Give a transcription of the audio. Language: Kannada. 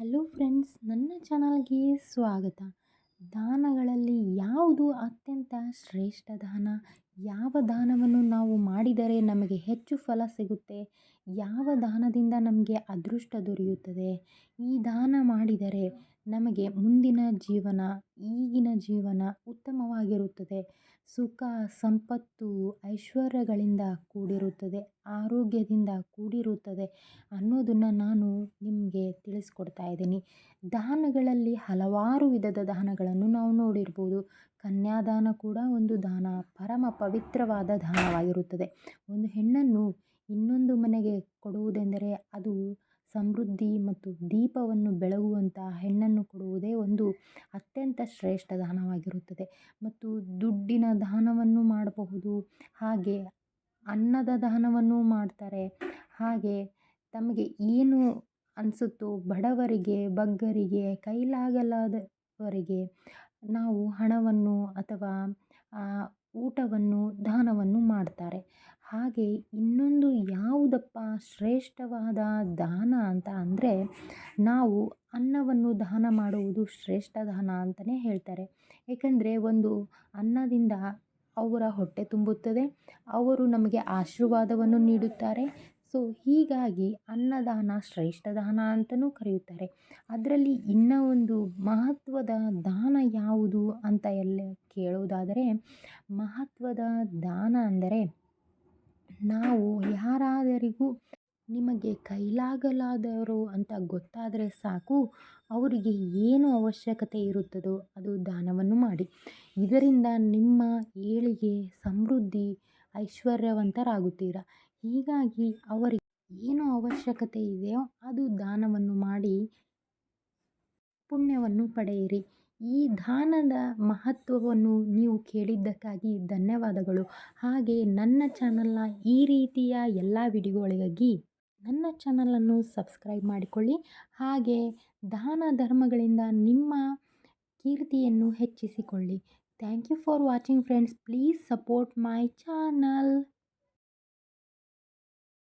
ಹಲೋ ಫ್ರೆಂಡ್ಸ್ ನನ್ನ ಚಾನಲ್ಗೆ ಸ್ವಾಗತ. ದಾನಗಳಲ್ಲಿ ಯಾವುದು ಅತ್ಯಂತ ಶ್ರೇಷ್ಠ ದಾನ? ಯಾವ ದಾನವನ್ನು ನಾವು ಮಾಡಿದರೆ ನಮಗೆ ಹೆಚ್ಚು ಫಲ ಸಿಗುತ್ತೆ? ಯಾವ ದಾನದಿಂದ ನಮಗೆ ಅದೃಷ್ಟ ದೊರೆಯುತ್ತದೆ? ಈ ದಾನ ಮಾಡಿದರೆ ನಮಗೆ ಮುಂದಿನ ಜೀವನ, ಈಗಿನ ಜೀವನ ಉತ್ತಮವಾಗಿರುತ್ತದೆ. ಸುಖ, ಸಂಪತ್ತು, ಐಶ್ವರ್ಯಗಳಿಂದ ಕೂಡಿರುತ್ತದೆ, ಆರೋಗ್ಯದಿಂದ ಕೂಡಿರುತ್ತದೆ ಅನ್ನೋದನ್ನು ನಾನು ನಿಮಗೆ ತಿಳಿಸ್ಕೊಡ್ತಾ ಇದ್ದೀನಿ. ದಾನಗಳಲ್ಲಿ ಹಲವಾರು ವಿಧದ ದಾನಗಳನ್ನು ನಾವು ನೋಡಿರ್ಬೋದು. ಕನ್ಯಾದಾನ ಕೂಡ ಒಂದು ದಾನ ಪರಮ ಪವಿತ್ರವಾದ ದಾನವಾಗಿರುತ್ತದೆ ಒಂದು ಹೆಣ್ಣನ್ನು ಇನ್ನೊಂದು ಮನೆಗೆ ಕೊಡುವುದೆಂದರೆ ಅದು ಸಮೃದ್ಧಿ ಮತ್ತು ದೀಪವನ್ನು ಬೆಳಗುವಂತಹ ಹೆಣ್ಣನ್ನು ಕೊಡುವುದೇ ಒಂದು ಅತ್ಯಂತ ಶ್ರೇಷ್ಠ ದಾನವಾಗಿರುತ್ತದೆ ಮತ್ತು ದುಡ್ಡಿನ ದಾನವನ್ನು ಮಾಡಬಹುದು, ಹಾಗೆ ಅನ್ನದ ದಾನವನ್ನು ಮಾಡ್ತಾರೆ, ಹಾಗೆ ತಮಗೆ ಏನು ಅನಿಸುತ್ತೋ ಬಡವರಿಗೆ, ಬಗ್ಗರಿಗೆ, ಕೈಲಾಗಲಾದವರಿಗೆ ನಾವು ಹಣವನ್ನು ಅಥವಾ ಊಟವನ್ನು, ದಾನವನ್ನು ಮಾಡ್ತಾರೆ. ಹಾಗೆ ಇನ್ನೊಂದು ಯಾವುದಪ್ಪ ಶ್ರೇಷ್ಠವಾದ ದಾನ ಅಂತ ಅಂದರೆ ನಾವು ಅನ್ನವನ್ನು ದಾನ ಮಾಡುವುದು ಶ್ರೇಷ್ಠ ದಾನ ಅಂತಲೇ ಹೇಳ್ತಾರೆ. ಏಕೆಂದರೆ ಒಂದು ಅನ್ನದಿಂದ ಅವರ ಹೊಟ್ಟೆ ತುಂಬುತ್ತದೆ, ಅವರು ನಮಗೆ ಆಶೀರ್ವಾದವನ್ನು ನೀಡುತ್ತಾರೆ ಸೊ ಹೀಗಾಗಿ ಅನ್ನದಾನ ಶ್ರೇಷ್ಠ ದಾನ ಅಂತಲೂ ಕರೆಯುತ್ತಾರೆ. ಅದರಲ್ಲಿ ಇನ್ನೂ ಒಂದು ಮಹತ್ವದ ದಾನ ಯಾವುದು ಅಂತ ಎಲ್ಲ ಕೇಳುವುದಾದರೆ, ಮಹತ್ವದ ದಾನ ಅಂದರೆ ನಾವು ಯಾರಾದರಿಗೂ ನಿಮಗೆ ಕೈಲಾಗಲಾದವರು ಅಂತ ಗೊತ್ತಾದರೆ ಸಾಕು, ಅವರಿಗೆ ಏನು ಅವಶ್ಯಕತೆ ಇರುತ್ತದೋ ಅದು ದಾನವನ್ನು ಮಾಡಿ. ಇದರಿಂದ ನಿಮ್ಮ ಏಳಿಗೆ ಸಮೃದ್ಧಿ, ಐಶ್ವರ್ಯವಂತರಾಗುತ್ತೀರ? ಹೀಗಾಗಿ ಅವರಿಗೆ ಏನು ಅವಶ್ಯಕತೆ ಇದೆಯೋ ಅದು ದಾನವನ್ನು ಮಾಡಿ ಪುಣ್ಯವನ್ನು ಪಡೆಯಿರಿ. ಈ ದಾನದ ಮಹತ್ವವನ್ನು ನೀವು ಕೇಳಿದ್ದಕ್ಕಾಗಿ ಧನ್ಯವಾದಗಳು. ಹಾಗೆ ನನ್ನ ಚಾನಲ್ನ ಈ ರೀತಿಯ ಎಲ್ಲ ವಿಡಿಯೋಗಳಿಗಾಗಿ ನನ್ನ ಚಾನಲನ್ನು ಸಬ್ಸ್ಕ್ರೈಬ್ ಮಾಡಿಕೊಳ್ಳಿ. ಹಾಗೆ ದಾನ ಧರ್ಮಗಳಿಂದ ನಿಮ್ಮ ಕೀರ್ತಿಯನ್ನು ಹೆಚ್ಚಿಸಿಕೊಳ್ಳಿ. Thank you for watching friends. Please support my channel.